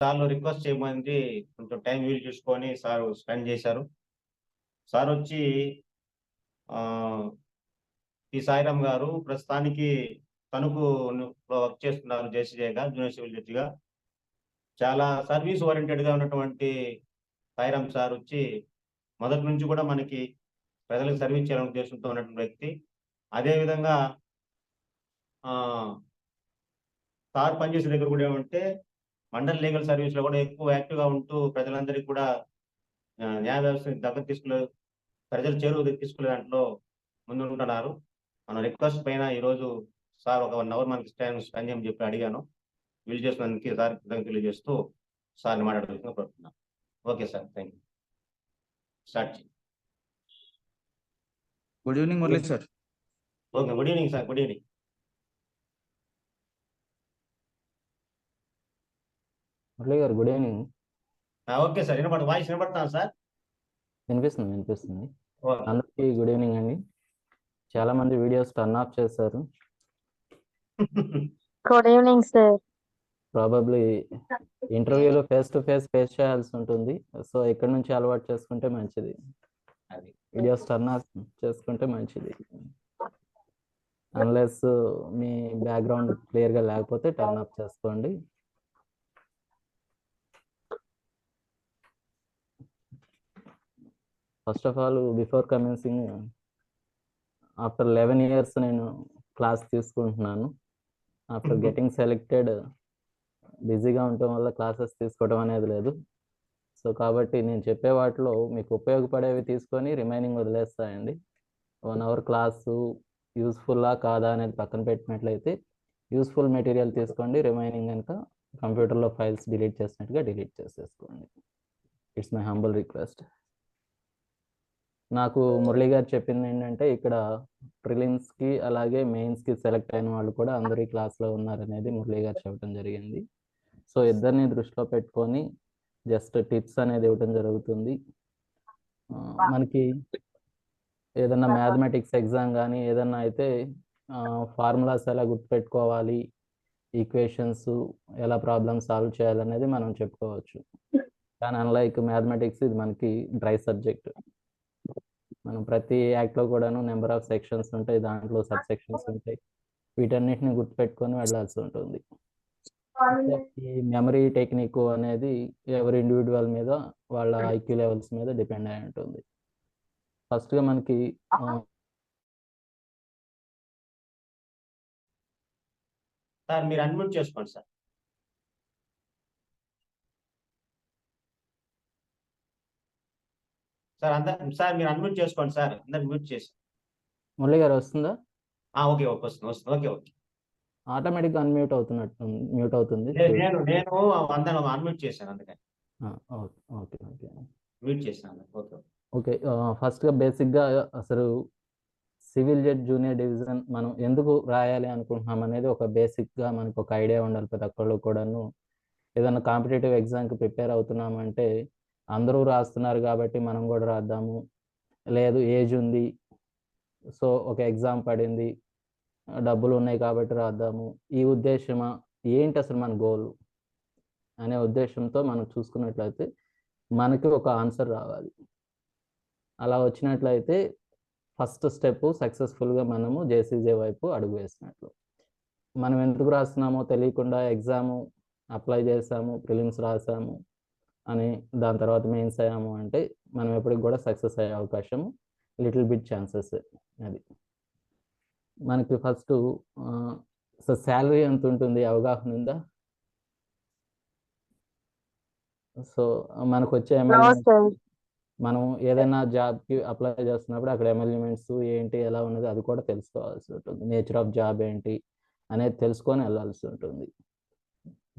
సార్లు రిక్వెస్ట్ చేయమని కొంచెం టైం వీలు చూసుకొని సార్ స్పెండ్ చేశారు. సార్ వచ్చి ఆ, ఈ సాయిరామ్ గారు ప్రస్తుతానికి తణుకు వర్క్ చేస్తున్నారు జేసీజేగా జూనియర్ సివిల్ జడ్జిగా చాలా సర్వీస్ ఓరియంటెడ్గా ఉన్నటువంటి సాయిరామ్ సార్ వచ్చి మొదటి నుంచి కూడా మనకి ప్రజలకు సర్వీస్ చేయాలనే ఉద్దేశంతో ఉన్నటువంటి వ్యక్తి. అదే విధంగా ఆ సార్ పనిచేసే దగ్గర కూడా ఏమంటే మండల్ లీగల్ సర్వీస్లో కూడా ఎక్కువ యాక్టివ్గా ఉంటూ ప్రజలందరికీ కూడా న్యాయ వ్యవస్థని దగ్గర తీసుకునే ప్రజలు చేరువ తీసుకునే దాంట్లో ముందుంటున్నారు. మన రిక్వెస్ట్ పైన ఈ రోజు సార్ ఒక వన్ అవర్ మనకి టైం స్పెండ్ చేయమని చెప్పి అడిగాను. వీలు చేసినందుకు సార్ కృతజ్ఞతలు తెలియజేస్తూ సార్ని మాట్లాడుతున్నా కోరుతున్నాను okay sir thank you start good evening Murali sir. Okay good evening sir good evening. Murali గారు గుడ్ ఈవినింగ్ ఓకే సార్ వినపడ వాయిస్ వినపడుతున్నాను సార్? వినిపిస్తుంది వినిపిస్తుంది. అందరికీ గుడ్ ఈవినింగ్ అండి. చాలా మంది వీడియోస్ టర్న్ ఆఫ్ చేశారు. గుడ్ ఈవినింగ్ సార్ ప్రాబబ్లీ ఇంటర్వ్యూలో ఫేస్ టు ఫేస్ ఫేస్ చేయాల్సి ఉంటుంది. సో ఇక్కడ నుంచి అలవాటు చేసుకుంటే మంచిది. వీడియోస్ టర్న్ ఆఫ్ చేసుకుంటే మంచిది. అన్లెస్ మీ బ్యాక్గ్రౌండ్ క్లియర్గా లేకపోతే టర్న్ ఆఫ్ చేసుకోండి. First of all before commencing after eleven years నేను క్లాస్ తీసుకుంటున్నాను. ఆఫ్టర్ గెటింగ్ సెలెక్టెడ్ బిజీగా ఉండటం వల్ల క్లాసెస్ తీసుకోవడం అనేది లేదు. సో కాబట్టి నేను చెప్పే వాటిలో మీకు ఉపయోగపడేవి తీసుకొని రిమైనింగ్ వదిలేస్తాయండి. వన్ అవర్ క్లాసు యూస్ఫుల్లా కాదా అనేది పక్కన పెట్టినట్లయితే యూస్ఫుల్ మెటీరియల్ తీసుకోండి. రిమైనింగ్ కనుక కంప్యూటర్లో ఫైల్స్ డిలీట్ చేసినట్టుగా డిలీట్ చేసేసుకోండి. It's my humble request. నాకు మురళి గారు చెప్పింది ఏంటంటే ఇక్కడ ప్రిలిమ్స్కి అలాగే మెయిన్స్కి సెలెక్ట్ అయిన వాళ్ళు కూడా అందరూ ఈ క్లాస్లో ఉన్నారనేది మురళి గారు చెప్పడం జరిగింది. సో ఇద్దరిని దృష్టిలో పెట్టుకొని జస్ట్ టిప్స్ అనేది ఇవ్వడం జరుగుతుంది. మనకి ఏదన్నా మ్యాథమెటిక్స్ ఎగ్జామ్ కానీ ఏదన్నా అయితే ఫార్ములాస్ ఎలా గుర్తుపెట్టుకోవాలి ఈక్వేషన్స్ ఎలా ప్రాబ్లమ్ సాల్వ్ చేయాలనేది మనం చెప్పుకోవచ్చు. కానీ అన్లైక్ మ్యాథమెటిక్స్ ఇది మనకి డ్రై సబ్జెక్ట్. మనం ప్రతి యాక్ట్లో కూడాను నెంబర్ ఆఫ్ సెక్షన్స్ ఉంటాయి దాంట్లో సబ్ సెక్షన్స్ ఉంటాయి. వీటన్నిటిని గుర్తుపెట్టుకొని వెళ్ళాల్సి ఉంటుంది. ఈ మెమరీ టెక్నిక్ అనేది ఎవరి ఇండివిజువల్ మీద వాళ్ళ ఐక్యూ లెవెల్స్ మీద డిపెండ్ అయి ఉంటుంది. ఫస్ట్గా మనకి సార్ మీరు అన్మ్యూట్ చేసుకోండి సార్. సార్ అంత సార్ మీరు అన్మ్యూట్ చేసుకోండి సార్. అందరు మ్యూట్ చేసి. మురళి గారు వస్తుందా? ఆ, ఓకే ఓకే వస్తుంది వస్తుంది. Okay okay. ఆటోమేటిక్గా అన్మ్యూట్ అవుతున్నట్టు మ్యూట్ అవుతుంది. నేను నేను అందరం అన్మ్యూట్ చేశాను అందుకని. ఓకే ఓకే మ్యూట్ చేశాను ఓకే ఓకే. ఓకే ఫస్ట్గా బేసిక్గా అసలు సివిల్ జడ్జ్ జూనియర్ డివిజన్ మనం ఎందుకు రాయాలి అనుకుంటున్నాం అనేది ఒక బేసిక్గా మనకు ఒక ఐడియా ఉండాలి ప్రతి ఒక్కళ్ళు కూడాను. ఏదైనా కాంపిటేటివ్ ఎగ్జామ్కి ప్రిపేర్ అవుతున్నామంటే అందరూ రాస్తున్నారు కాబట్టి మనం కూడా రాద్దాము. లేదు ఏజ్ ఉంది. సో ఒక ఎగ్జామ్ పడింది. డబ్బులు ఉన్నాయి కాబట్టి రాద్దాము. ఈ ఉద్దేశమా? ఏంటి అసలు మన గోల్ అనే ఉద్దేశంతో మనం చూసుకున్నట్లయితే మనకి ఒక ఆన్సర్ రావాలి. అలా వచ్చినట్లయితే ఫస్ట్ స్టెప్ సక్సెస్ఫుల్గా మనము జేసీజే వైపు అడుగు వేసినట్లు. మనం ఎందుకు రాస్తున్నామో తెలియకుండా ఎగ్జాము అప్లై చేసాము ప్రిలిమ్స్ రాసాము అని దాని తర్వాత మెయిన్స్ అయ్యాము అంటే మనం ఎప్పటికి కూడా సక్సెస్ అయ్యే అవకాశం లిటిల్ బిట్ ఛాన్సెస్ అది. మనకి ఫస్ట్ సో శాలరీ ఎంత ఉంటుంది? అవగాహన ఉందా? సో మనకు వచ్చే మనం ఏదైనా జాబ్కి అప్లై చేస్తున్నప్పుడు అక్కడ ఎమ్మెల్యేమెంట్స్ ఏంటి ఎలా ఉన్నది అది కూడా తెలుసుకోవాల్సి ఉంటుంది. నేచర్ ఆఫ్ జాబ్ ఏంటి అనేది తెలుసుకొని వెళ్ళాల్సి ఉంటుంది.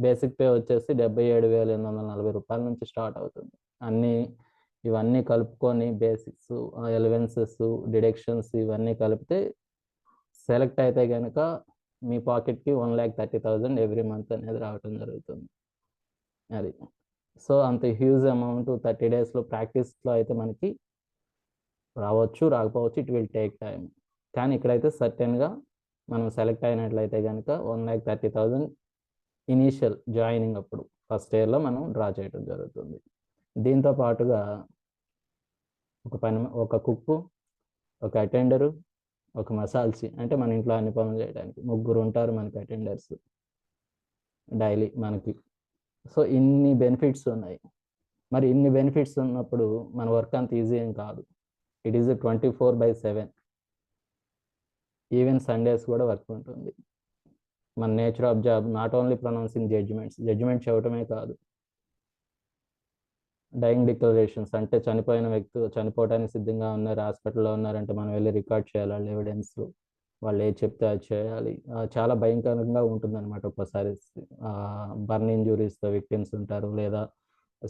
బేసిక్ పే వచ్చేసి డెబ్బై ఏడు వేల ఎనిమిది వందల నలభై రూపాయల నుంచి స్టార్ట్ అవుతుంది. అన్నీ ఇవన్నీ కలుపుకొని బేసిక్స్ ఎలివెన్సెస్ డిడక్షన్స్ ఇవన్నీ కలిపితే సెలెక్ట్ అయితే కనుక మీ పాకెట్కి one lakh thirty thousand every month అనేది రావటం జరుగుతుంది. అది. సో అంత హ్యూజ్ అమౌంట్ థర్టీ డేస్లో ప్రాక్టీస్లో అయితే మనకి రావచ్చు రాకపోవచ్చు ఇట్ విల్ టేక్ టైం కానీ ఇక్కడైతే సర్టెన్గా మనం సెలెక్ట్ అయినట్లయితే కనుక one lakh thirty thousand initial joining అప్పుడు ఫస్ట్ ఇయర్లో మనం డ్రా చేయడం జరుగుతుంది. దీంతో పాటుగా ఒక పని ఒక కుక్కు ఒక అటెండరు ఒక మసాల్సి అంటే మన ఇంట్లో అన్ని పనులు చేయడానికి ముగ్గురు ఉంటారు మనకి అటెండర్స్ డైలీ మనకి. సో ఇన్ని బెనిఫిట్స్ ఉన్నాయి. మరి ఇన్ని బెనిఫిట్స్ ఉన్నప్పుడు మన వర్క్ అంత ఈజీ ఏం కాదు. It is twenty four by seven. Even Sundays కూడా వర్క్ ఉంటుంది. మన nature of job not only pronouncing judgements judgement చెప్పడమే కాదు. డైయింగ్ డిక్లరేషన్స్ అంటే చనిపోయిన వ్యక్తి చనిపోవడానికి సిద్ధంగా ఉన్నారు హాస్పిటల్లో ఉన్నారంటే మనం వెళ్ళి రికార్డ్ చేయాలి వాళ్ళ ఎవిడెన్స్ వాళ్ళు ఏది చెప్తే అది చేయాలి. చాలా భయంకరంగా ఉంటుందన్నమాట ఒక్కోసారి. బర్న్ ఇంజురీస్తో విక్టిమ్స్ ఉంటారు లేదా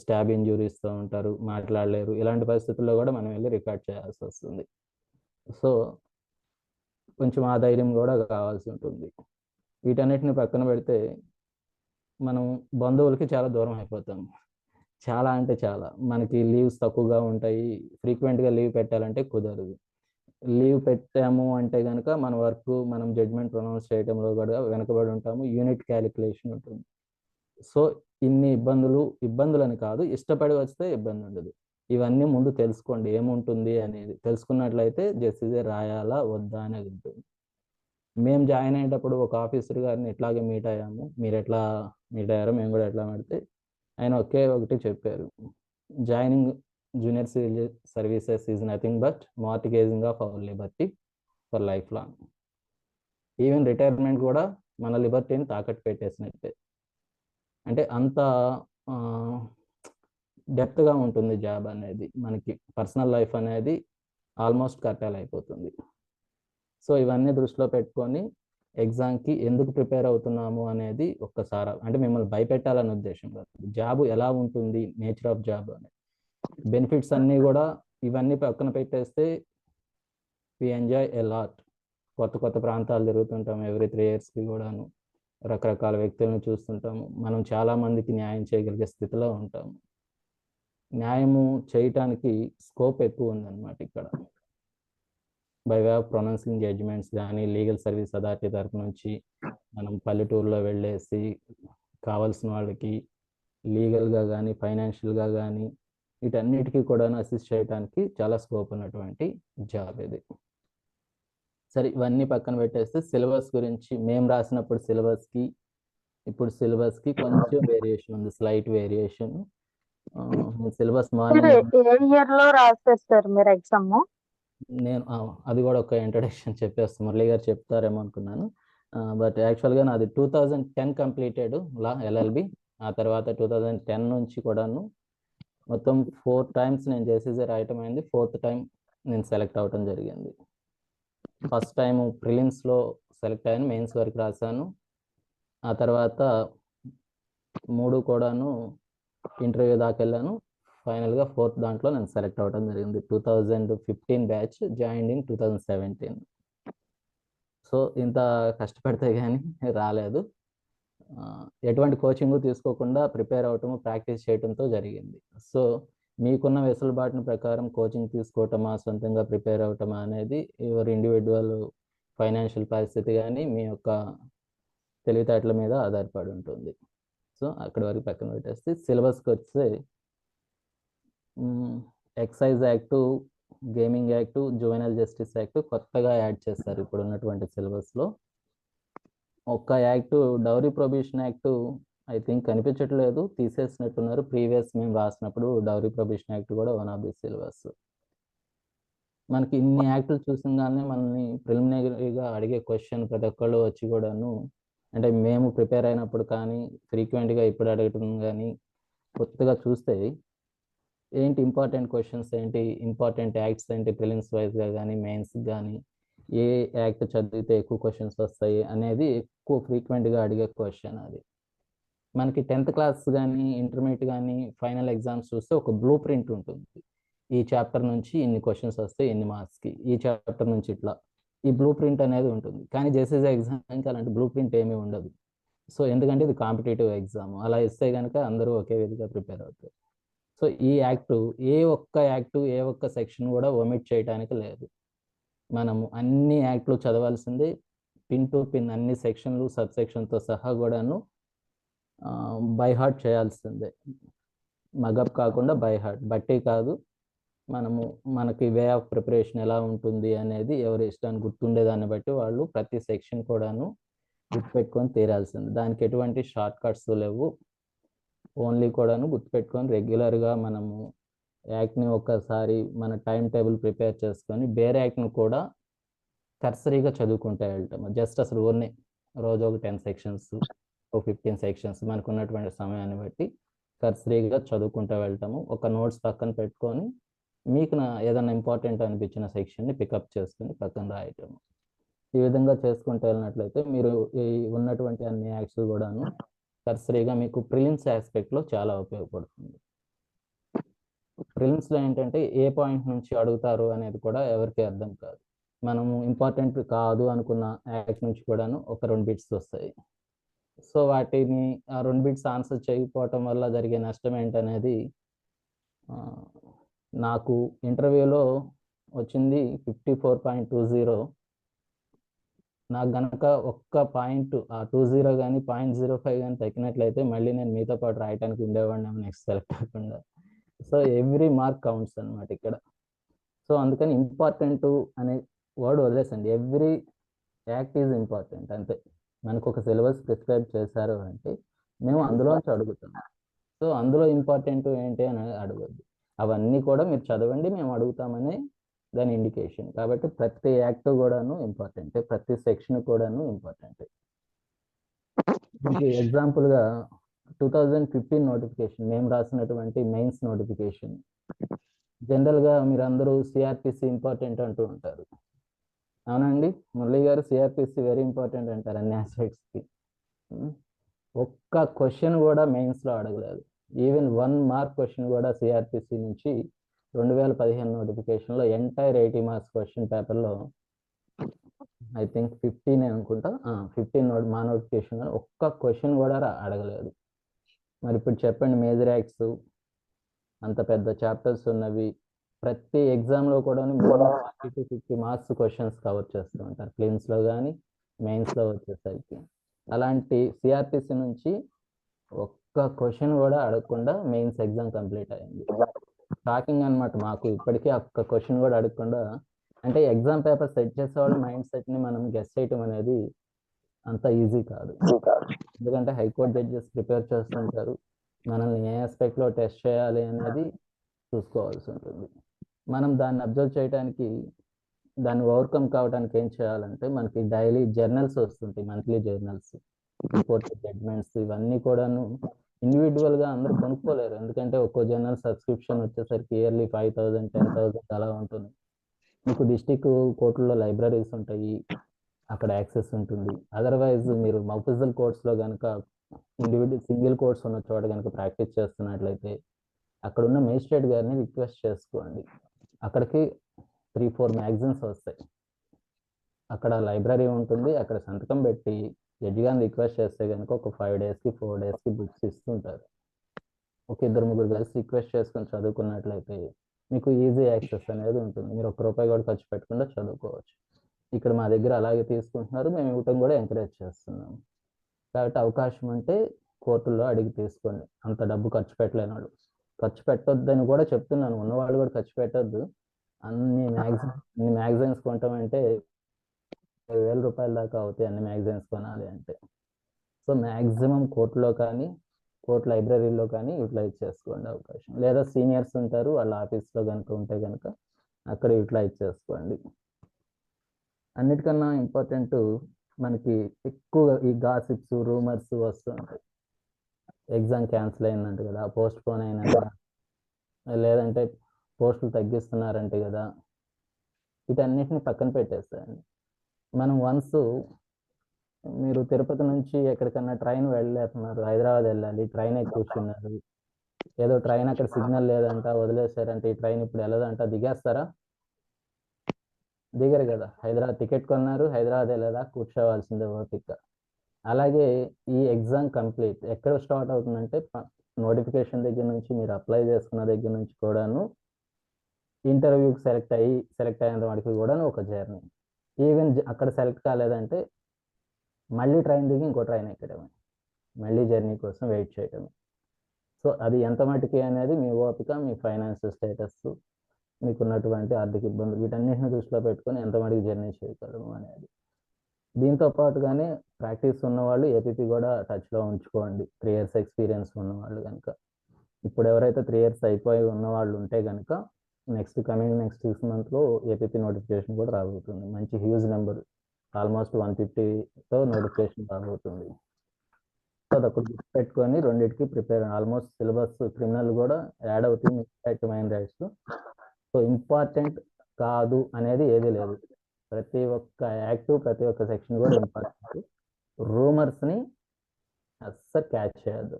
స్టాబ్ ఇంజురీస్తో ఉంటారు మాట్లాడలేరు. ఇలాంటి పరిస్థితుల్లో కూడా మనం వెళ్ళి రికార్డ్ చేయాల్సి వస్తుంది. సో కొంచెం ఆ ధైర్యం కూడా కావాల్సి ఉంటుంది. వీటన్నిటిని పక్కన పెడితే మనం బంధువులకి చాలా దూరం అయిపోతాం. చాలా అంటే చాలా. మనకి లీవ్స్ తక్కువగా ఉంటాయి. ఫ్రీక్వెంట్గా లీవ్ పెట్టాలంటే కుదరదు. లీవ్ పెట్టాము అంటే కనుక మన వర్క్ మనం జడ్జ్మెంట్ ప్రొనౌన్స్ చేయడంలో కూడా వెనకబడి ఉంటాము. యూనిట్ క్యాలిక్యులేషన్ ఉంటుంది. సో ఇన్ని ఇబ్బందులు ఇబ్బందులు అని కాదు. ఇష్టపడి వస్తే ఇబ్బంది ఉండదు. ఇవన్నీ ముందు తెలుసుకోండి. ఏముంటుంది అనేది. తెలుసుకున్నట్లయితే జస్టిసే రాయాలా? వద్దా అనేది ఉంటుంది. మేము జాయిన్ అయ్యేటప్పుడు ఒక ఆఫీసర్ గారిని ఇట్లాగే మీట్ అయ్యాము. మీరు ఎట్లా మీట్ అయ్యారో మేము కూడా ఎట్లా పెడితే ఆయన ఒకే ఒకటి చెప్పారు. Joining junior civil services is nothing but mortgaging of our liberty for life long. Even retirement కూడా మన లిబర్టీని తాకట్టు పెట్టేసినట్టే. అంటే అంత డెప్త్గా ఉంటుంది జాబ్ అనేది మనకి. పర్సనల్ లైఫ్ అనేది ఆల్మోస్ట్ కట్టాలైపోతుంది అయిపోతుంది. సో ఇవన్నీ దృష్టిలో పెట్టుకొని ఎగ్జామ్కి ఎందుకు ప్రిపేర్ అవుతున్నాము అనేది ఒక్కసారి అంటే మిమ్మల్ని భయపెట్టాలనే ఉద్దేశం కాదు. జాబ్ ఎలా ఉంటుంది? నేచర్ ఆఫ్ జాబ్ అనేది బెనిఫిట్స్ అన్నీ కూడా ఇవన్నీ పక్కన పెట్టేస్తే వి ఎంజాయ్ ఎ లాట్ కొత్త కొత్త ప్రాంతాలు తిరుగుతుంటాం ఎవ్రీ త్రీ ఇయర్స్కి కూడాను. రకరకాల వ్యక్తులను చూస్తుంటాము. మనం చాలా మందికి న్యాయం చేయగలిగే స్థితిలో ఉంటాము. న్యాయము చేయటానికి స్కోప్ ఎక్కువ ఉందన్నమాట ఇక్కడ. By way of pronouncing judgements కానీ లీగల్ సర్వీస్ అథారిటీ తరపు నుంచి మనం పల్లెటూరులో వెళ్ళేసి కావాల్సిన వాళ్ళకి లీగల్గా కానీ ఫైనాన్షియల్గా కానీ వీటన్నిటికీ కూడా అసిస్ట్ చేయడానికి చాలా స్కోప్ ఉన్నటువంటి జాబ్ ఇది. సరే ఇవన్నీ పక్కన పెట్టేస్తే సిలబస్ గురించి మేము రాసినప్పుడు సిలబస్కి ఇప్పుడు సిలబస్కి కొంచెం వేరియేషన్ ఉంది స్లైట్ వేరియేషన్. సిలబస్ మార్నింగ్ ఏ ఇయర్లో రాస్తారు సార్ మీరు ఎగ్జామ్? నేను అది కూడా ఒక ఇంట్రడక్షన్ చెప్పేస్తాను మురళి గారు చెప్తారేమో అనుకున్నాను. బట్ యాక్చువల్గా నాది two thousand ten completed law LLB ఆ తర్వాత టూ థౌజండ్ టెన్ నుంచి కూడాను మొత్తం ఫోర్ టైమ్స్ నేను చేసేసి రాయటం అయింది. ఫోర్త్ టైం నేను సెలెక్ట్ అవటం జరిగింది. ఫస్ట్ టైం ప్రిలిమ్స్లో సెలెక్ట్ అయ్యాను. మెయిన్స్ వరకు రాశాను. ఆ తర్వాత మూడు కూడాను ఇంటర్వ్యూ దాకా వెళ్ళాను. ఫైనల్గా ఫోర్త్ దాంట్లో నేను సెలెక్ట్ అవ్వడం జరిగింది. Two thousand fifteen batch join in two thousand seventeen. So ఇంత కష్టపడితే కానీ రాలేదు. ఎటువంటి కోచింగ్ తీసుకోకుండా ప్రిపేర్ అవటము ప్రాక్టీస్ చేయడంతో జరిగింది. సో మీకున్న వెసులుబాటుని ప్రకారం కోచింగ్ తీసుకోవటమా సొంతంగా ప్రిపేర్ అవటమా అనేది ఎవరి ఇండివిజువల్ ఫైనాన్షియల్ పరిస్థితి కానీ మీ యొక్క తెలివితేటల మీద ఆధారపడి ఉంటుంది. సో అక్కడి వరకు పక్కన పెట్టేస్తే సిలబస్కి వస్తే excise act gaming act juvenile justice act కొత్తగా యాడ్ చేస్తారు ఇప్పుడు ఉన్నటువంటి సిలబస్లో. ఒక్క act dowry prohibition act I think కనిపించట్లేదు తీసేసినట్టున్నారు. ప్రీవియస్ మేము రాసినప్పుడు డౌరీ ప్రొబిషన్ యాక్ట్ కూడా వన్ ఆఫ్ ది సిలబస్. మనకి ఇన్ని యాక్టులు చూసిందానే మనల్ని ప్రిలిమినరీగా అడిగే క్వశ్చన్ ప్రతి ఒక్కళ్ళు వచ్చి కూడాను అంటే మేము ప్రిపేర్ అయినప్పుడు కానీ ఫ్రీక్వెంట్గా ఇప్పుడు అడగటం కానీ కొత్తగా చూస్తే ఏంటి ఇంపార్టెంట్ క్వశ్చన్స్ ఏంటి? ఇంపార్టెంట్ యాక్ట్స్ ఏంటి? ప్రిలిమ్స్ వైజ్గా కానీ మెయిన్స్ కానీ ఏ యాక్ట్ చదివితే ఎక్కువ క్వశ్చన్స్ వస్తాయి అనేది ఎక్కువ ఫ్రీక్వెంట్గా అడిగే క్వశ్చన్ అది. మనకి టెన్త్ క్లాస్ కానీ ఇంటర్మీడియట్ కానీ ఫైనల్ ఎగ్జామ్స్ చూస్తే ఒక బ్లూ ప్రింట్ ఉంటుంది. ఈ చాప్టర్ నుంచి ఇన్ని క్వశ్చన్స్ వస్తాయి ఇన్ని మార్క్స్కి ఈ చాప్టర్ నుంచి ఇట్లా. ఈ బ్లూ ప్రింట్ అనేది ఉంటుంది. కానీ జేసీసీ ఎగ్జామ్కి అలాంటి బ్లూ ప్రింట్ ఏమీ ఉండదు. సో ఎందుకంటే ఇది కాంపిటేటివ్ ఎగ్జామ్. అలా ఇస్తే కనుక అందరూ ఒకే విధంగా ప్రిపేర్ అవుతారు. సో ఈ యాక్టు ఏ ఒక్క యాక్టు ఏ ఒక్క సెక్షన్ కూడా ఒమిట్ చేయడానికి లేదు. మనము అన్ని యాక్ట్లు చదవాల్సిందే. పిన్ టు పిన్ అన్ని సెక్షన్లు సబ్ సెక్షన్తో సహా కూడాను బై హార్ట్ చేయాల్సిందే. మగప్ కాకుండా బై హార్ట్. బట్టి కాదు మనము మనకి వే ఆఫ్ ప్రిపరేషన్ ఎలా ఉంటుంది అనేది ఎవరి ఇష్టాన్ని గుర్తుండేదాన్ని బట్టి వాళ్ళు ప్రతి సెక్షన్ కూడాను గుర్తుపెట్టుకొని తీరాల్సింది. దానికి ఎటువంటి షార్ట్ కట్స్ లేవు. ఓన్లీ కూడాను గుర్తుపెట్టుకొని రెగ్యులర్గా మనము యాక్ట్ని ఒక్కసారి మన టైం టేబుల్ ప్రిపేర్ చేసుకొని వేరే యాక్ట్ని కూడా కర్సరీగా చదువుకుంటూ వెళ్తాము జస్ట్ అసలు ఊరినే రోజు ఒక టెన్ సెక్షన్స్ ఒక ఫిఫ్టీన్ సెక్షన్స్ మనకు ఉన్నటువంటి సమయాన్ని బట్టి కర్సరీగా చదువుకుంటూ వెళ్తాము. ఒక నోట్స్ పక్కన పెట్టుకొని మీకు నా ఏదైనా ఇంపార్టెంట్ అనిపించిన సెక్షన్ని పికప్ చేసుకుని పక్కన రాయటము. ఈ విధంగా చేసుకుంటూ వెళ్ళినట్లయితే మీరు ఈ ఉన్నటువంటి అన్ని యాక్ట్స్ కూడాను కర్సరీగా మీకు ప్రిలిమ్స్ ఆస్పెక్ట్లో చాలా ఉపయోగపడుతుంది. ప్రిలిమ్స్లో ఏంటంటే ఏ పాయింట్ నుంచి అడుగుతారు అనేది కూడా ఎవరికి అర్థం కాదు. మనము ఇంపార్టెంట్ కాదు అనుకున్న యాక్ట్ నుంచి కూడాను ఒక రెండు బిట్స్ వస్తాయి. సో వాటిని ఆ రెండు బిట్స్ ఆన్సర్ చేయకపోవటం వల్ల జరిగే నష్టం ఏంటనేది నాకు ఇంటర్వ్యూలో వచ్చింది fifty four point two zero నాకు గనక ఒక్క పాయింట్ ఆ టూ జీరో కానీ పాయింట్ జీరో ఫైవ్ కానీ తగ్గినట్లయితే మళ్ళీ నేను మీతో పాటు రాయడానికి ఉండేవాడిని నెక్స్ట్ సెలెక్ట్ అవ్వకుండా సో ఎవ్రీ మార్క్ కౌంట్స్ అన్నమాట ఇక్కడ. సో అందుకని ఇంపార్టెంట్ అనే వర్డ్ వదిలేసండి. ఎవ్రీ యాక్ట్ ఈజ్ ఇంపార్టెంట్ అంతే. మనకు ఒక సిలబస్ ప్రిస్క్రైబ్ చేశారు అంటే మేము అందులోంచి అడుగుతాం సో అందులో ఇంపార్టెంట్ ఏంటి అని అడగద్దు. అవన్నీ కూడా మీరు చదవండి మేము అడుగుతామని దాని ఇండికేషన్ కాబట్టి ప్రతి యాక్ట్ కూడాను ఇంపార్టెంట్ ప్రతి సెక్షన్ కూడాను ఇంపార్టెంట్ ఎగ్జాంపుల్గా టూ థౌజండ్ ఫిఫ్టీన్ నోటిఫికేషన్ మేము రాసినటువంటి మెయిన్స్ నోటిఫికేషన్ జనరల్గా మీరు అందరూ సిఆర్పిసి ఇంపార్టెంట్ అంటూ ఉంటారు. అవునండి మురళి గారు సిఆర్పిసి వెరీ ఇంపార్టెంట్ అంటారు అన్ని ఆస్పెక్ట్స్కి ఒక్క క్వశ్చన్ కూడా మెయిన్స్లో అడగలేదు. ఈవెన్ వన్ మార్క్ క్వశ్చన్ కూడా సిఆర్పిసి నుంచి రెండు వేల పదిహేను నోటిఫికేషన్లో ఎంటైర్ ఎయిటీ మార్క్స్ క్వశ్చన్ పేపర్లో ఐ థింక్ ఫిఫ్టీన్ అనుకుంటా. ఫిఫ్టీన్ నోట్ మా నోటిఫికేషన్ ఒక్క క్వశ్చన్ కూడా అడగలేదు. మరి ఇప్పుడు చెప్పండి మేజర్ యాక్ట్స్ అంత పెద్ద చాప్టర్స్ ఉన్నవి ప్రతి ఎగ్జామ్లో కూడా forty to fifty marks questions cover చేస్తూ ఉంటారు. ప్లిమ్స్లో కానీ మెయిన్స్లో వచ్చేసరికి. అలాంటి సిఆర్టీసీ నుంచి ఒక్క క్వశ్చన్ కూడా అడగకుండా మెయిన్స్ ఎగ్జామ్ కంప్లీట్ అయింది. షాకింగ్ అన్నమాట. మాకు ఇప్పటికీ ఒక్క క్వశ్చన్ కూడా అడగకుండా అంటే ఎగ్జామ్ పేపర్ సెట్ చేసేవాళ్ళ మైండ్ సెట్ని మనం గెస్ట్ చేయటం అనేది అంత ఈజీ కాదు. ఎందుకంటే హైకోర్టు జడ్జెస్ ప్రిపేర్ చేస్తుంటారు. మనల్ని ఏ ఆస్పెక్ట్లో టెస్ట్ చేయాలి అనేది చూసుకోవాల్సి ఉంటుంది. మనం దాన్ని అబ్జర్వ్ చేయడానికి దాన్ని ఓవర్కమ్ కావడానికి ఏం చేయాలంటే మనకి డైలీ జర్నల్స్ వస్తుంటాయి మంత్లీ జర్నల్స్ రిపోర్ట్ జడ్మెంట్స్ ఇవన్నీ కూడాను ఇండివిజువల్గా అందరూ కొనుక్కోలేరు. ఎందుకంటే ఒక్కో జనరల్ సబ్స్క్రిప్షన్ వచ్చేసరికి yearly five thousand ten thousand అలా ఉంటుంది. మీకు డిస్టిక్ కోర్టుల్లో లైబ్రరీస్ ఉంటాయి. అక్కడ యాక్సెస్ ఉంటుంది. అదర్వైజ్ మీరు మఫిజల్ కోర్ట్స్లో కనుక ఇండివిజువల్ సింగిల్ కోర్ట్స్ ఉన్న చోట కనుక ప్రాక్టీస్ చేస్తున్నట్లయితే అక్కడ ఉన్న మేజిస్ట్రేట్ గారిని రిక్వెస్ట్ చేసుకోండి. అక్కడికి త్రీ ఫోర్ మ్యాగజైన్స్ వస్తాయి. అక్కడ లైబ్రరీ ఉంటుంది. అక్కడ సంతకం పెట్టి జడ్జి గారిని రిక్వెస్ట్ చేస్తే కనుక ఒక ఫైవ్ డేస్కి ఫోర్ డేస్కి బుక్స్ ఇస్తుంటారు. ఒక ఇద్దరు ముగ్గురు కలిసి రిక్వెస్ట్ చేసుకొని చదువుకున్నట్లయితే మీకు ఈజీ యాక్సెస్ అనేది ఉంటుంది. మీరు ఒక్క రూపాయి కూడా ఖర్చు పెట్టకుండా చదువుకోవచ్చు. ఇక్కడ మా దగ్గర అలాగే తీసుకుంటున్నారు. మేము ఇవ్వటం కూడా ఎంకరేజ్ చేస్తున్నాం కాబట్టి అవకాశం ఉంటే కోర్టుల్లో అడిగి తీసుకోండి. అంత డబ్బు ఖర్చు పెట్టలేని వాళ్ళు ఖర్చు పెట్టొద్దని కూడా చెప్తున్నాను. ఉన్నవాళ్ళు కూడా ఖర్చు పెట్టొద్దు. అన్ని మ్యాగజైన్ అన్ని మ్యాగజైన్స్ కొంటామంటే ఇరవై వేల రూపాయల దాకా అవుతాయి అన్ని మ్యాగజైన్స్ కొనాలి అంటే. సో మ్యాక్సిమం కోర్టులో కానీ కోర్టు లైబ్రరీలో కానీ యూటిలైజ్ చేసుకోండి అవకాశం. లేదా సీనియర్స్ ఉంటారు వాళ్ళ ఆఫీస్లో కనుక ఉంటే కనుక అక్కడ యూటిలైజ్ చేసుకోండి. అన్నిటికన్నా ఇంపార్టెంట్ మనకి ఎక్కువగా ఈ గాసిప్స్ రూమర్స్ వస్తుంటాయి. ఎగ్జామ్ క్యాన్సిల్ అయిందంట కదా పోస్ట్ పోన్ అయినంట లేదంటే పోస్టులు తగ్గిస్తున్నారంటే కదా. వీటన్నిటిని పక్కన పెట్టేస్తాయండి మనం వన్స్ మీరు తిరుపతి నుంచి ఎక్కడికన్నా ట్రైన్ వెళ్ళలేస్తున్నారు హైదరాబాద్ వెళ్ళాలి ట్రైన్ ఎక్కి కూర్చున్నారు ఏదో ట్రైన్ అక్కడ సిగ్నల్ లేదంట వదిలేసారంటే ఈ ట్రైన్ ఇప్పుడు వెళ్ళదంట దిగేస్తారా? దిగరు కదా హైదరాబాద్ టికెట్ కొన్నారు హైదరాబాద్ వెళ్ళదా కూర్చోవాల్సిందే ఓపిక. అలాగే ఈ ఎగ్జామ్ కంప్లీట్ ఎక్కడ స్టార్ట్ అవుతుందంటే నోటిఫికేషన్ దగ్గర నుంచి మీరు అప్లై చేసుకున్న దగ్గర నుంచి కూడాను ఇంటర్వ్యూకి సెలెక్ట్ అయ్యి సెలెక్ట్ అయిన వాడికి కూడాను ఒక జర్నీ ఈవెన్ అక్కడ సెలెక్ట్ కాలేదంటే మళ్ళీ ట్రైన్ దిగి ఇంకో ట్రైన్ ఎక్కడమే. మళ్ళీ జర్నీ కోసం వెయిట్ చేయడమే సో అది ఎంత మటుకి అనేది మీ ఓపిక మీ ఫైనాన్స్ స్టేటస్ మీకున్నటువంటి ఆర్థిక ఇబ్బందులు వీటన్నిటిని దృష్టిలో పెట్టుకొని ఎంత మటుకు జర్నీ చేయగలము అనేది. దీంతో పాటుగానే ప్రాక్టీస్ ఉన్నవాళ్ళు ఏపీపీ కూడా టచ్లో ఉంచుకోండి. త్రీ ఇయర్స్ ఎక్స్పీరియన్స్ ఉన్నవాళ్ళు కనుక ఇప్పుడు ఎవరైతే త్రీ ఇయర్స్ అయిపోయి ఉన్న వాళ్ళు ఉంటే కనుక నెక్స్ట్ కమింగ్ నెక్స్ట్ సిక్స్ మంత్లో ఏపీపీ నోటిఫికేషన్ కూడా రాబోతుంది. మంచి హ్యూజ్ నెంబర్. ఆల్మోస్ట్ వన్ ఫిఫ్టీతో నోటిఫికేషన్ రాబోతుంది. సో అది ఒకటి పెట్టుకొని రెండింటికి ప్రిపేర్ ఆల్మోస్ట్ సిలబస్ క్రిమినల్ కూడా యాడ్ అవుతుంది. Act mine rights so important కాదు అనేది ఏది లేదు. ప్రతి ఒక్క యాక్ట్ ప్రతి ఒక్క సెక్షన్ కూడా ఇంపార్టెంట్. రూమర్స్ని అస్సలు క్యాచ్ చేయద్దు.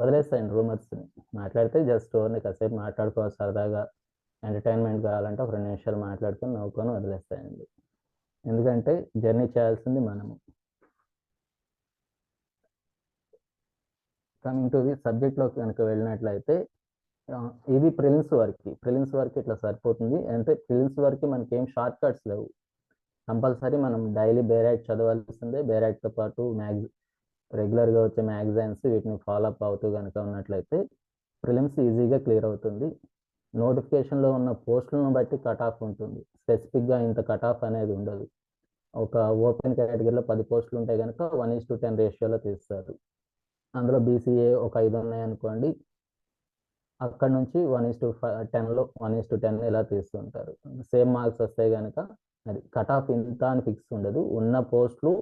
వదిలేస్తాయండి రూమర్స్ని. మాట్లాడితే జస్ట్ ఓన్లీ కాసేపు మాట్లాడుకోవాలి సరదాగా ఎంటర్టైన్మెంట్ కావాలంటే ఒక రెండు నిమిషాలు మాట్లాడుకొని నవ్వుకొని వదిలేస్తాయండి ఎందుకంటే జర్నీ చేయాల్సింది మనము. కమింగ్ టు ది సబ్జెక్ట్లో కనుక వెళ్ళినట్లయితే ఇది ప్రిలిమ్స్ వరకు ప్రిలిమ్స్ వరకు ఇట్లా సరిపోతుంది. అంటే ప్రిలిమ్స్ వరకు మనకి ఏం షార్ట్ కట్స్ లేవు. కంపల్సరీ మనం డైలీ బేరైట్ చదవాల్సిందే. బేరైట్తో పాటు మ్యాగ్ రెగ్యులర్గా వచ్చే మ్యాగజైన్స్ వీటిని ఫాలో అప్ అవుతూ కనుక ఉన్నట్లయితే ప్రిలిమ్స్ ఈజీగా క్లియర్ అవుతుంది. నోటిఫికేషన్లో ఉన్న పోస్టులను బట్టి కట్ ఆఫ్ ఉంటుంది. స్పెసిఫిక్గా ఇంత కట్ ఆఫ్ అనేది ఉండదు. ఒక ఓపెన్ కేటగిరీలో పది పోస్టులు ఉంటే కనుక వన్ ఈస్ టు టెన్ రేషియోలో తీస్తారు. అందులో బీసీఏ ఒక ఐదు ఉన్నాయి అనుకోండి. అక్కడ నుంచి వన్ ఈస్ టు టెన్లో వన్ ఈస్ టు టెన్ ఇలా తీస్తుంటారు. సేమ్ మార్క్స్ వస్తాయి కనుక అది కట్ ఆఫ్ ఇంత అని ఫిక్స్ ఉండదు. ఉన్న పోస్టులు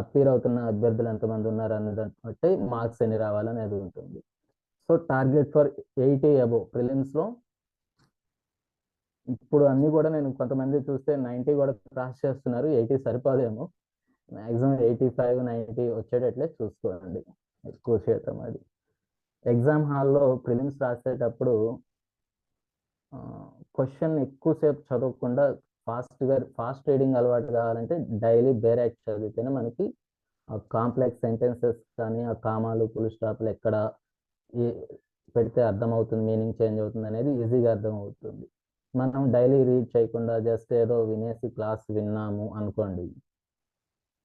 అప్పీర్ అవుతున్న అభ్యర్థులు ఎంతమంది ఉన్నారు అన్న దాన్ని బట్టి మార్క్స్ ఎన్ని రావాలనేది ఉంటుంది. So target for eighty above ప్రిలిమ్స్లో ఇప్పుడు అన్నీ కూడా నేను కొంతమంది చూస్తే నైంటీ కూడా క్రాస్ చేస్తున్నారు ఎయిటీ సరిపోదేమో. మ్యాక్సిమం ఎయిటీ ఫైవ్ నైంటీ వచ్చేటట్లే చూసుకోండి. ఎక్కువ శాతం అది. ఎగ్జామ్ హాల్లో ప్రిలిమ్స్ రాసేటప్పుడు క్వశ్చన్ ఎక్కువసేపు చదవకుండా ఫాస్ట్గా ఫాస్ట్ రీడింగ్ అలవాటు కావాలంటే డైలీ బేరాక్ చదివితేనే మనకి ఆ కాంప్లెక్స్ సెంటెన్సెస్ కానీ ఆ కామాలు పులు స్టాప్లు ఎక్కడ పెడితే పెడితే అర్థమవుతుంది మీనింగ్ చేంజ్ అవుతుంది అనేది ఈజీగా అర్థమవుతుంది. మనం డైలీ రీడ్ చేయకుండా జస్ట్ ఏదో వినేసి క్లాస్ విన్నాము అనుకోండి.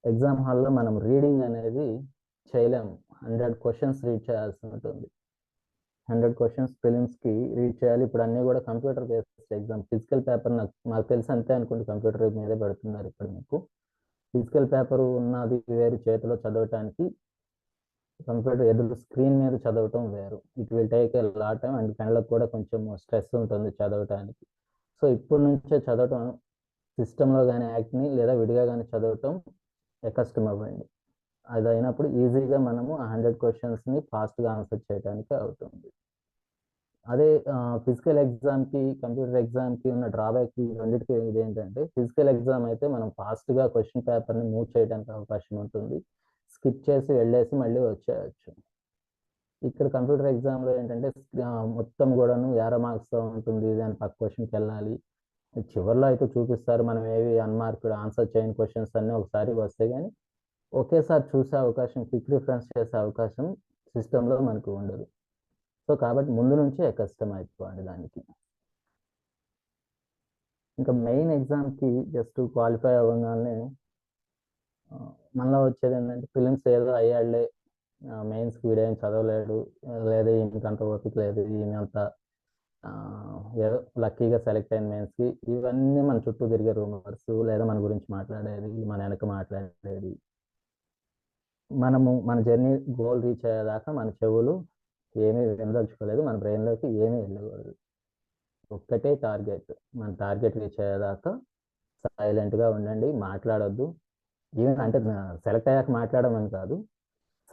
ఎగ్జామ్ హాల్లో మనం రీడింగ్ అనేది చేయలేము. హండ్రెడ్ క్వశ్చన్స్ రీడ్ చేయాల్సి ఉంటుంది. హండ్రెడ్ క్వశ్చన్స్ ఫిలిమ్స్కి రీడ్ చేయాలి. ఇప్పుడు అన్నీ కూడా computer base exam. Physical paper నాకు మాకు తెలిసి అంతే అనుకోండి కంప్యూటర్ మీదే పెడుతున్నారు ఇప్పుడు మీకు. ఫిజికల్ పేపర్ ఉన్నది వేరు చేతిలో చదవటానికి కంప్యూటర్ ఎదురు స్క్రీన్ మీద చదవటం వేరు. It will take a lot time and కళ్ళకు కూడా కొంచెం స్ట్రెస్ ఉంటుంది చదవటానికి. సో ఇప్పటి నుంచే చదవటం సిస్టంలో కానీ యాక్ట్ని లేదా విడిగా కానీ చదవటం కష్టం అవ్వండి. అది అయినప్పుడు ఈజీగా మనము హండ్రెడ్ క్వశ్చన్స్ని ఫాస్ట్గా ఆన్సర్ చేయడానికి అవుతుంది. అదే ఫిజికల్ ఎగ్జామ్కి కంప్యూటర్ ఎగ్జామ్కి ఉన్న డ్రాబ్యాక్ రెండింటికి ఇదేంటంటే ఫిజికల్ ఎగ్జామ్ అయితే మనం ఫాస్ట్గా క్వశ్చన్ పేపర్ని మూవ్ చేయడానికి అవకాశం ఉంటుంది. స్కిప్ చేసి వెళ్ళేసి మళ్ళీ వచ్చేయచ్చు. ఇక్కడ కంప్యూటర్ ఎగ్జామ్లో ఏంటంటే మొత్తం కూడాను యారో మార్క్స్తో ఉంటుంది. దాని పక్క క్వశ్చన్కి వెళ్ళాలి. చివరిలో అయితే చూపిస్తారు. మనం ఏవి అన్మార్క్డ్ ఆన్సర్ చేయని క్వశ్చన్స్ అన్నీ ఒకసారి వస్తాయి కానీ ఒకేసారి చూసే అవకాశం క్విక్ రిఫరెన్స్ చేసే అవకాశం సిస్టంలో మనకు ఉండదు. సో కాబట్టి ముందు నుంచే కష్టం అయిపోవండి దానికి. ఇంకా మెయిన్ ఎగ్జామ్కి జస్ట్ క్వాలిఫై అవ్వగానే మనలో వచ్చేది ఏంటంటే ఫిలిమ్స్ ఏదో అయ్యాడులే మెయిన్స్కి వీడేం చదవలేడు లేదా ఈమెకి అంత ఓపిక లేదు ఈమె అంత ఏదో లక్కీగా సెలెక్ట్ అయిన మెయిన్స్కి ఇవన్నీ మన చుట్టూ తిరిగే రూమర్స్ లేదా మన గురించి మాట్లాడేది మన వెనక మాట్లాడేది. మనము మన జర్నీ గోల్ రీచ్ అయ్యేదాకా మన చెవులు ఏమీ వినదలుచుకోలేదు. మన బ్రెయిన్లోకి ఏమీ వెళ్ళకూడదు. ఒక్కటే టార్గెట్. మన టార్గెట్ రీచ్ అయ్యేదాకా సైలెంట్గా ఉండండి మాట్లాడొద్దు. ఈవెన్ అంటే సెలెక్ట్ అయ్యాక మాట్లాడమని కాదు.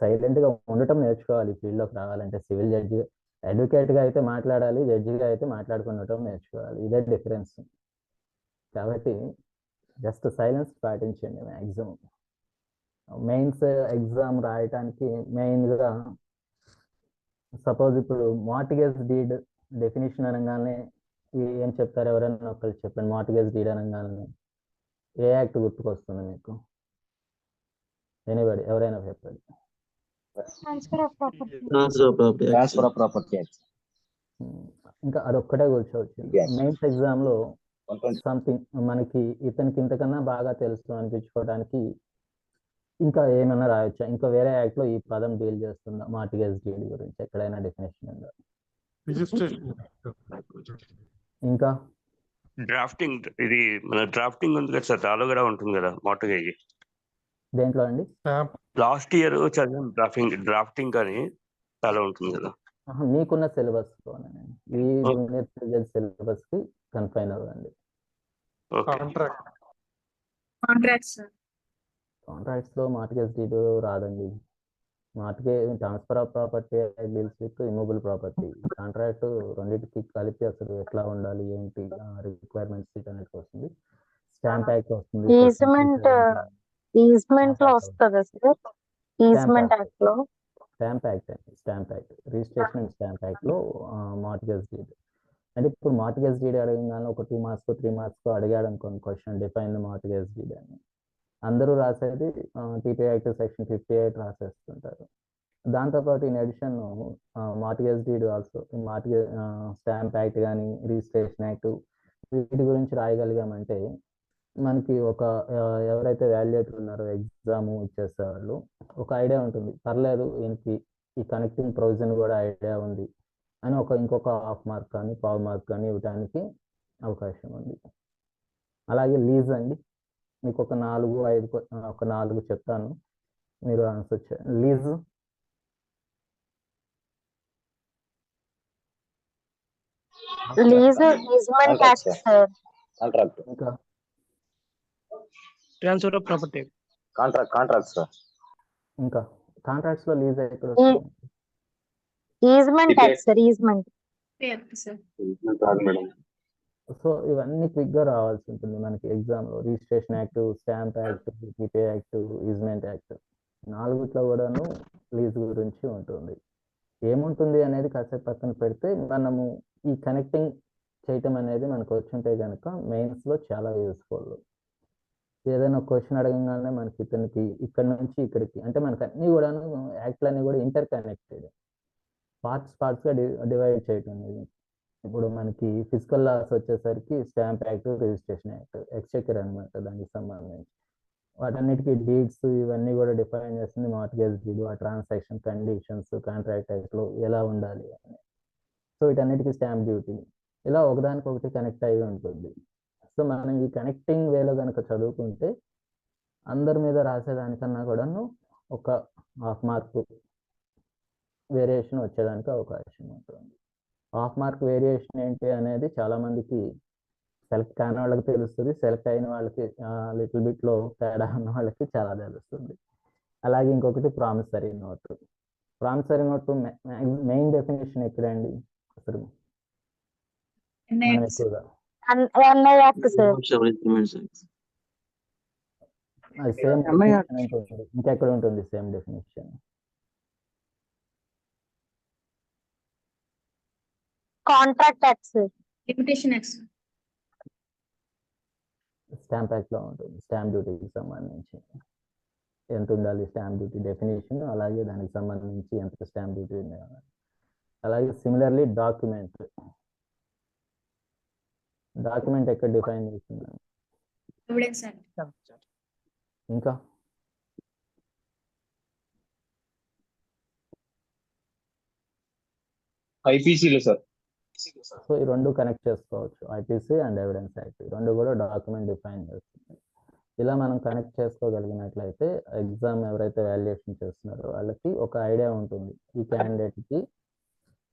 సైలెంట్గా ఉండటం నేర్చుకోవాలి. ఫీల్డ్లోకి రావాలంటే సివిల్ జడ్జి అడ్వకేట్గా అయితే మాట్లాడాలి జడ్జిగా అయితే మాట్లాడుకుండటం నేర్చుకోవాలి. ఇదే డిఫరెన్స్. కాబట్టి జస్ట్ సైలెన్స్ పాటించండి మ్యాక్సిమం మెయిన్స్ ఎగ్జామ్ రాయటానికి మెయిన్గా సపోజ్ ఇప్పుడు మార్టిగేజ్ డీడ్ డెఫినేషన్ అనగానే ఏ- చెప్తారు ఎవరైనా ఒకరు చెప్పండి. మార్టిగేజ్ డీడ్ అనగానే ఏ యాక్ట్ గుర్తుకొస్తుంది మీకు? ఎనీబడి ఎవరైనా చెప్పండి. ఉమ్, ఇంకా అదొక్కటే కూర్చోవచ్చు. మెయిన్స్ One twenty- సంథింగ్ మనకి ఇతనికి ఇంతకన్నా బాగా తెలుసు అనిపించుకోవడానికి ఇంకా ఏమైనా రాయొచ్చా? ఇంకా వేరే యాక్ట్లో ఈ పదం డీల్ చేస్తుందా? మార్టిగేజ్ డీడ్ గురించి ఎక్కడైనా డెఫినేషన్ ఉందా? రిజిస్ట్రేషన్ ఇంకా? డ్రాఫ్టింగ్ ఇది మన డ్రాఫ్టింగ్ ఉంది కదా సార్ దాలో కూడా ఉంటుంది కదా మోటగేజ్ దేంట్లో అండి? లాస్ట్ ఇయర్ చదివాం డ్రాఫ్టింగ్ డ్రాఫ్టింగ్ అని చాలా ఉంటుంది కదా. మీకున్న సిలబస్లోనే ఈ. జూనియర్ సిలబస్కి కన్ఫైన్ అవ్వండి. కాంట్రాక్ట్ కాంట్రాక్ట్స్ సార్ కాంట్రాక్ట్స్లో మార్టిగేజ్ డీడ్ రాదండి. Mortgage transfer of property deals with immovable property contract రెండింటికి కలిపి అసలు ఎట్లా ఉండాలి ఏంటి రిక్వైర్మెంట్స్ అనేది వస్తుంది. స్టాంప్ యాక్ట్ వస్తుంది. Easement, ఈజ్మెంట్లో వస్తుందా సార్? ఈజ్మెంట్ యాక్ట్లో? స్టాంప్ యాక్ట్ అండి. Stamp act registration and stamp యాక్ట్లో మార్టిగేజ్ డీడ్ అంటే ఇప్పుడు మార్టిగేజ్ డీడ్ అడగగానే ఒక టూ మార్క్స్ త్రీ మార్క్స్ అడిగాడు అనుకోండి క్వశ్చన్ డిఫైన్ మార్టిగేజ్ డీడ్ అని. అందరూ రాసేది TP act section fifty eight రాసేస్తుంటారు. దాంతోపాటు in addition mortgage deed also mortgage stamp act కానీ రిజిస్ట్రేషన్ యాక్ట్ వీటి గురించి రాయగలిగామంటే మనకి ఒక ఎవరైతే వాల్యుయేటర్ ఉన్నారో ఎగ్జామ్ ఇచ్చేసే వాళ్ళు ఒక ఐడియా ఉంటుంది. పర్లేదు ఈయనకి ఈ కనెక్టింగ్ ప్రొవిజన్ కూడా ఐడియా ఉంది అని ఒక ఇంకొక హాఫ్ మార్క్ కానీ పావు మార్క్ కానీ ఇవ్వడానికి అవకాశం ఉంది. అలాగే లీజ్ అండి. మీకు ఒక నాలుగు ఐదు ఒక నాలుగు చెప్తాను. మీరు ఆన్సర్ చేయండి లీజ్. Lease easement contract. ఇంకా? Transfer of property. Contract contract sir. ఇంకా? కాంట్రాక్ట్స్లో లీజ్ ఎక్కడ ఈజ్మెంట్ సార్ ఈజ్మెంట్ సార్. కాదు మేడం. సో ఇవన్నీ క్విక్గా రావాల్సి ఉంటుంది మనకి ఎగ్జామ్లో రిజిస్ట్రేషన్ యాక్ట్ స్టాంప్ యాక్ట్ జీపే యాక్ట్ ఈజ్మెంట్ యాక్ట్. నాలుగుట్లో కూడాను లీజ్ గురించి ఉంటుంది. ఏముంటుంది అనేది కాసేపు పక్కన పెడితే మనము ఈ కనెక్టింగ్ చేయటం అనేది మనకు వచ్చుంటే కనుక మెయిన్స్లో చాలా యూస్ఫుల్. ఏదైనా క్వశ్చన్ అడగంగానే మనకి ఇతనికి ఇక్కడ నుంచి ఇక్కడికి అంటే మనకి అన్ని కూడాను యాక్ట్లు అన్ని కూడా ఇంటర్ కనెక్టెడ్ పార్ట్స్ పార్ట్స్గా డివైడ్ చేయటం అనేది. ఇప్పుడు మనకి ఫిజికల్ లాస్ వచ్చేసరికి stamp act registration act exchequer అనమాట దానికి సంబంధించి. వాటన్నిటికీ డీడ్స్ ఇవన్నీ కూడా డిఫైన్ చేస్తుంది. మార్టిగేజ్ డీడ్ ఆ ట్రాన్సాక్షన్ కండిషన్స్ కాంట్రాక్ట్ యాక్ట్లో ఎలా ఉండాలి అని. సో వీటన్నిటికీ స్టాంప్ డ్యూటీ. ఇలా ఒకదానికొకటి కనెక్ట్ అయి ఉంటుంది. సో మనం ఈ కనెక్టింగ్ వేలో కనుక చదువుకుంటే అందరి మీద రాసేదానికన్నా కూడాను ఒక హాఫ్ మార్క్ వేరియేషన్ వచ్చేదానికి అవకాశం ఉంటుంది. హాఫ్ మార్క్ వేరియేషన్ ఏంటి అనేది చాలా మందికి సెలెక్ట్ కాని వాళ్ళకి తెలుస్తుంది సెలెక్ట్ అయిన వాళ్ళకి లిటిల్ బిట్లో తేడా ఉన్న వాళ్ళకి చాలా తెలుస్తుంది. అలాగే ఇంకొకటి promissory note promissory note main definition ఎక్కడండి? అసలు ఇంకెక్కడ ఉంటుంది? Same definition contract sir limitation act stamp యాక్ట్లో ఉంటుంది. స్టాంప్ డ్యూటీకి సంబంధించి ఎంత ఉండాలి? స్టాంప్ డ్యూటీ డెఫినేషన్ అలాగే దానికి సంబంధించి ఎంత స్టాంప్ డ్యూటీ ఉంది. అలాగే సిమిలర్లీ డాక్యుమెంట్ డాక్యుమెంట్ ఎక్కడ డిఫైన్ యాక్ట్ ఇంకా? ఐపీసీలో సార్ సో ఈ రెండు కనెక్ట్ చేసుకోవచ్చు. ఐపీసీ అండ్ ఎవిడెన్స్ యాక్ట్ రెండు కూడా డాక్యుమెంట్ డిఫైన్ చేస్తుంది. ఇలా మనం కనెక్ట్ చేసుకోగలిగినట్లయితే ఎగ్జామ్ ఎవరైతే వాల్యుయేషన్ చేస్తున్నారో వాళ్ళకి ఒక ఐడియా ఉంటుంది. ఈ క్యాండిడేట్కి కి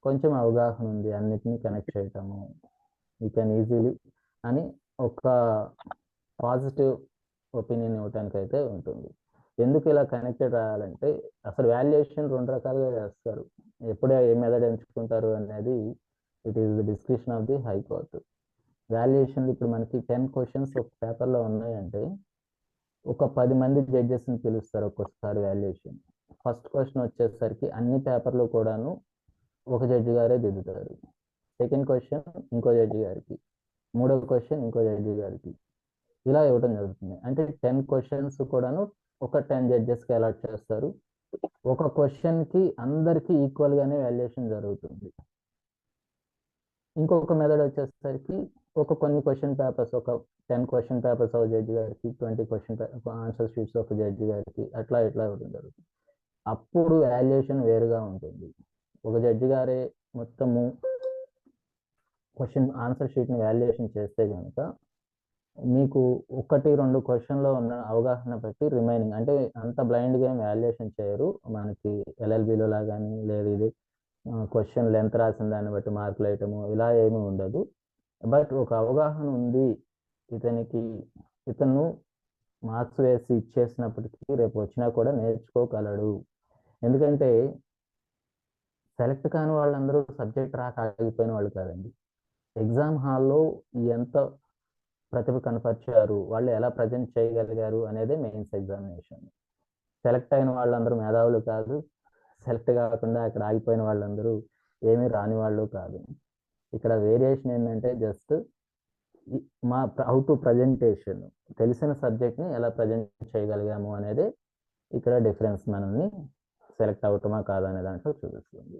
కొంచెం అవగాహన ఉంది. అన్నిటినీ కనెక్ట్ చేయటము ఈ కెన్ ఈజీలీ అని ఒక పాజిటివ్ ఒపీనియన్ ఇవ్వటానికి అయితే ఉంటుంది. ఎందుకు ఇలా కనెక్టెడ్ రాయాలంటే అసలు వాల్యుయేషన్ రెండు రకాలుగా చేస్తారు ఎప్పుడే ఏ మెథడ్ ఎంచుకుంటారు అనేది it is the description of the high court వాల్యుయేషన్లు ఇప్పుడు మనకి టెన్ క్వశ్చన్స్ ఒక పేపర్లో ఉన్నాయంటే ఒక పది మంది జడ్జెస్ని పిలుస్తారు ఒక్కొక్కసారి వాల్యుయేషన్ ఫస్ట్ క్వశ్చన్ వచ్చేసరికి అన్ని పేపర్లు కూడాను ఒక జడ్జి గారే దిద్దుతారు. సెకండ్ క్వశ్చన్ ఇంకో జడ్జి గారికి. మూడో క్వశ్చన్ ఇంకో జడ్జి గారికి. ఇలా ఇవ్వడం జరుగుతుంది. అంటే టెన్ క్వశ్చన్స్ కూడాను ఒక టెన్ జడ్జెస్కి అలాట్ చేస్తారు. ఒక క్వశ్చన్కి అందరికీ ఈక్వల్గానే వాల్యుయేషన్ జరుగుతుంది. ఇంకొక మెథడ్ వచ్చేసరికి ఒక కొన్ని క్వశ్చన్ పేపర్స్ ఒక టెన్ క్వశ్చన్ పేపర్స్ ఒక జడ్జి గారికి ట్వంటీ క్వశ్చన్ ఆన్సర్ షీట్స్ ఒక జడ్జి గారికి అట్లా ఇట్లా ఇవ్వడం జరుగుతుంది. అప్పుడు వాల్యుయేషన్ వేరుగా ఉంటుంది. ఒక జడ్జి గారే మొత్తము క్వశ్చన్ ఆన్సర్ షీట్ని వాల్యుయేషన్ చేస్తే కనుక మీకు ఒకటి రెండు క్వశ్చన్లో ఉన్న అవగాహన బట్టి రిమైనింగ్ అంటే అంత బ్లైండ్గా ఏం వాల్యుయేషన్ చేయరు. మనకి ఎల్ఎల్బిలో లాగాని లేదు ఇది క్వశ్చన్ లెంత్ రాసిన దాన్ని బట్టి మార్కులు వేయటము ఇలా ఏమీ ఉండదు. బట్ ఒక అవగాహన ఉంది ఇతనికి ఇతను మార్క్స్ వేసి ఇచ్చేసినప్పటికీ రేపు వచ్చినా కూడా నేర్చుకోగలడు. ఎందుకంటే సెలెక్ట్ కాని వాళ్ళందరూ సబ్జెక్ట్ రాక ఆగిపోయిన వాళ్ళు కాదండి. ఎగ్జామ్ హాల్లో ఎంత ప్రతిభ కనపరిచారు వాళ్ళు ఎలా ప్రజెంట్ చేయగలిగారు అనేదే మెయిన్స్ ఎగ్జామినేషన్ సెలెక్ట్ అయిన వాళ్ళందరూ మేధావులు కాదు సెలెక్ట్ కాకుండా అక్కడ ఆగిపోయిన వాళ్ళందరూ ఏమీ రాని వాళ్ళు కాదు. ఇక్కడ వేరియేషన్ ఏంటంటే జస్ట్ మా హౌ టు ప్రజెంటేషన్ తెలిసిన సబ్జెక్ట్ని ఎలా ప్రజెంట్ చేయగలిగాము అనేది ఇక్కడ డిఫరెన్స్ మనల్ని సెలెక్ట్ అవటమా కాదా అనే దాంట్లో చూపిస్తుంది.